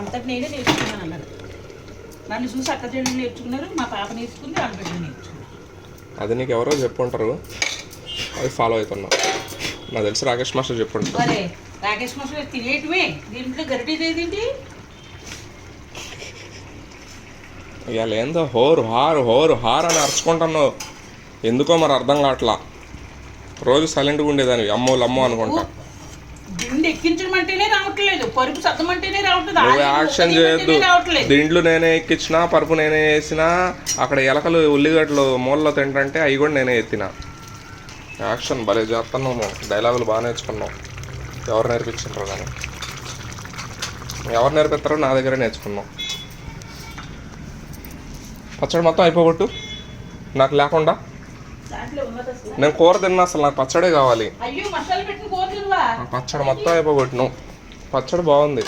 అంతటి నేనే నేర్చుకున్నాను అన్నారు. నన్ను చూసి అక్క చెల్లి నేర్చుకున్నారు మా పాప నేర్చుకుంది వాళ్ళ బిడ్డ నేర్చుకున్నారు అది నీకు ఎవరో చెప్పుంటారు. అది ఫాలో అవుతున్నా నాకు తెలిసి రాకేష్ మాస్టర్ చెప్పుంటారు. మరే రాకేష్ మాస్టర్ తినేయటమే దీంట్లో గరిటె ఏదేంటి? ఇవాళ ఏందో హోరు హారు హోరు హార్ అని అరుచుకుంటున్నావు. ఎందుకో మరి అర్థం కావట్లా. రోజు సైలెంట్గా ఉండేదాన్ని అమ్మో లమ్మో అనుకుంటా దిండి ఎక్కించడం అంటేనే రావట్లేదు. పరుపు సద్దం అంటేనే రావట్లేదు. నువ్వు యాక్షన్ చేయొద్దు. రావట్లేదు. దిండ్లు నేనే ఎక్కించినా పరుపు నేనే వేసినా అక్కడ ఎలకలు ఉల్లిగడ్డలు మూలలో తింటుంటే అవి కూడా నేనే ఎత్తిన. యాక్షన్ భలే చేస్తున్నాము డైలాగులు బాగా నేర్చుకున్నాం ఎవరు నేర్పించారు కానీ ఎవరు నేర్పిస్తారో నా దగ్గరే నేర్చుకున్నాం పచ్చడి మొత్తం అయిపోగొట్టు. నాకు లేకుండా నేను కూర తిన్నా అసలు నాకు పచ్చడే కావాలి. పచ్చడి మొత్తం అయిపోగొట్టును. పచ్చడి బాగుంది.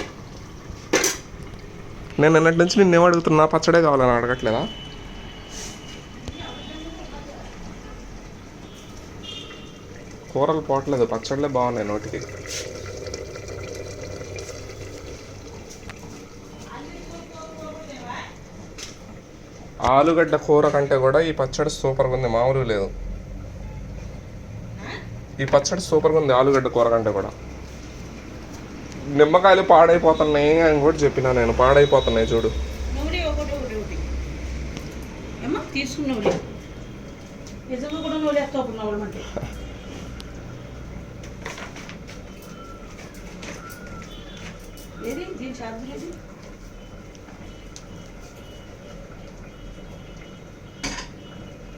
నేను నిన్నటి నుంచి నిన్నేం అడుగుతున్నా? పచ్చడే కావాలని అడగట్లేదా? కూరలు పోవట్లేదు. పచ్చళ్ళే బాగున్నాయి నోటికి. ఆలుగడ్డ కూర కంటే కూడా ఈ పచ్చడి సూపర్గా ఉంది. మామూలు లేదు. ఈ పచ్చడి సూపర్గా ఉంది ఆలుగడ్డ కూర కంటే కూడా. నిమ్మకాయలు పాడైపోతున్నాయి అని కూడా చెప్పిన నేను. పాడైపోతున్నాయి చూడు. నూనె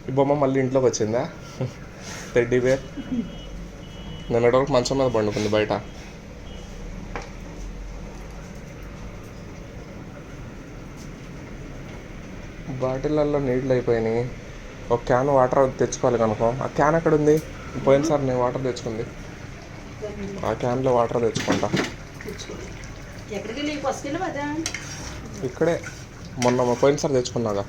ఈ బొమ్మ మళ్ళీ ఇంట్లోకి వచ్చిందా? టెడ్డీ బేర్ నిన్నటి వరకు మంచం మీద పండుకుంది బయట? బాటిళ్ళల్లో నీళ్ళు అయిపోయినాయి. ఒక క్యాన్ వాటర్ తెచ్చుకోవాలి కనుక. ఆ క్యాన్ ఎక్కడ ఉంది పోయినసారి నేను వాటర్ తెచ్చుకుంది. ఆ క్యాన్లో వాటర్ తెచ్చుకుంటా. ఇక్కడే. మొన్న పోయినసారి తెచ్చుకున్నాగా.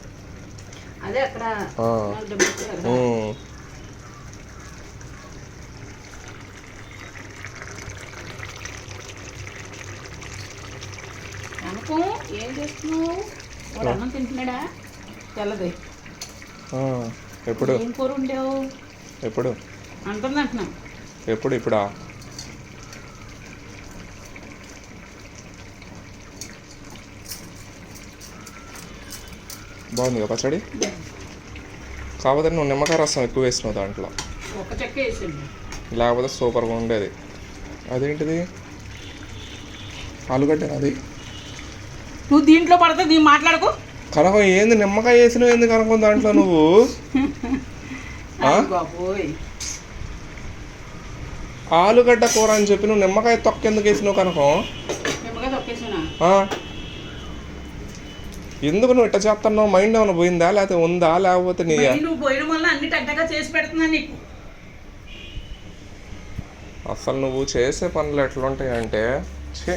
ఏం చేస్తున్నావు? వాడు అన్నం తింటున్నాడా? తెల్లది. ఎప్పుడు? ఏం కూర ఉండేవు ఎప్పుడు? అంటుంది అంటున్నాం. ఎప్పుడు? ఇప్పుడా? బాగుంది కదా పచ్చడి? కాకపోతే నువ్వు నిమ్మకాయ రసం ఎక్కువ వేసినావు దాంట్లో. లేకపోతే సూపర్గా ఉండేది. అదేంటిది? ఆలుగడ్డ అది? నువ్వు దీంట్లో పడితే దీన్ని మాట్లాడకు. కనకం ఏంది నిమ్మకాయ వేసినావు ఏంది కనకం దాంట్లో నువ్వు? ఆలుగడ్డ కూర అని చెప్పి నువ్వు నిమ్మకాయ తొక్క ఎందుకు వేసినావు కనకం? ఎందుకు నువ్వు ఇట్ట చేస్తున్నావు? మైండ్ ఏమైనా పోయిందా? లేకపోతే ఉందా? లేకపోతే నీ నువ్వు వల్ల అన్ని చేసి పెడుతున్నా నీకు. అసలు నువ్వు చేసే పనులు ఎట్లుంటాయి అంటే ఛీ!